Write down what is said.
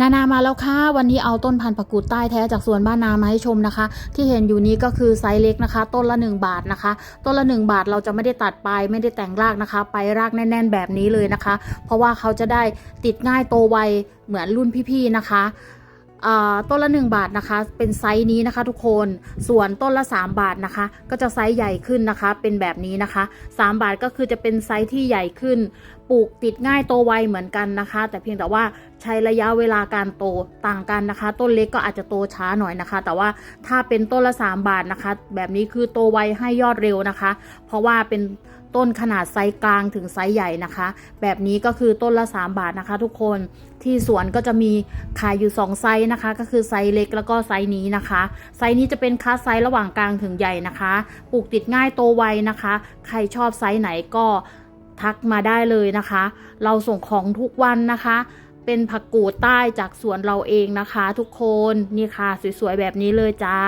นานามาแล้วค่ะวันนี้เอาต้นพันธุ์ผักกูดใต้แท้จากสวนบ้านนามาให้ชมนะคะ ที่เห็นอยู่นี้ก็คือไซส์เล็กนะคะ ต้นละ 1 บาทนะคะ ต้นละ 1 บาทเราจะไม่ได้ตัดปลายไม่ได้แต่งรากนะคะ ไปรากแน่น ๆ แบบนี้เลยนะคะ เพราะว่าเขาจะได้ติดง่ายโตไวเหมือนรุ่นพี่ๆนะคะต้นละ 1 บาทนะคะ เป็นไซส์นี้นะคะ ทุกคนส่วนต้นละ 3 บาทนะคะ ก็จะไซส์ใหญ่ขึ้นนะคะ เป็นแบบนี้นะคะ 3 บาทก็คือจะเป็นไซส์ที่ใหญ่ขึ้นปลูกติดง่ายโตไวเหมือนกันนะคะ แต่เพียงแต่ว่าใช้ระยะเวลาการโตต่างกันนะคะ ต้นเล็กก็อาจจะโตช้าหน่อยนะคะ แต่ว่าถ้าเป็นต้นละ 3 บาทนะคะ แบบนี้คือโตไวให้ยอดเร็วนะคะ เพราะว่าเป็นต้นขนาดไซส์กลางถึงไซส์ใหญ่นะคะ แบบนี้ก็คือต้นละ 3 บาทนะคะ ทุกคนที่สวนก็จะมีขายอยู่ 2 ไซส์นะคะ ก็คือไซส์เล็กแล้วก็ไซส์นี้นะคะ ไซส์นี้จะเป็นคัสไซส์ระหว่างกลางถึงใหญ่นะคะ ปลูกติดง่ายโตไวนะคะ ใครชอบไซส์ไหนก็ ทักมาได้เลยนะคะ เราส่งของทุกวันนะคะ เป็นผักกูดใต้จากสวนเราเองนะคะ ทุกคนนี่ค่ะ สวยๆแบบนี้เลยจ้า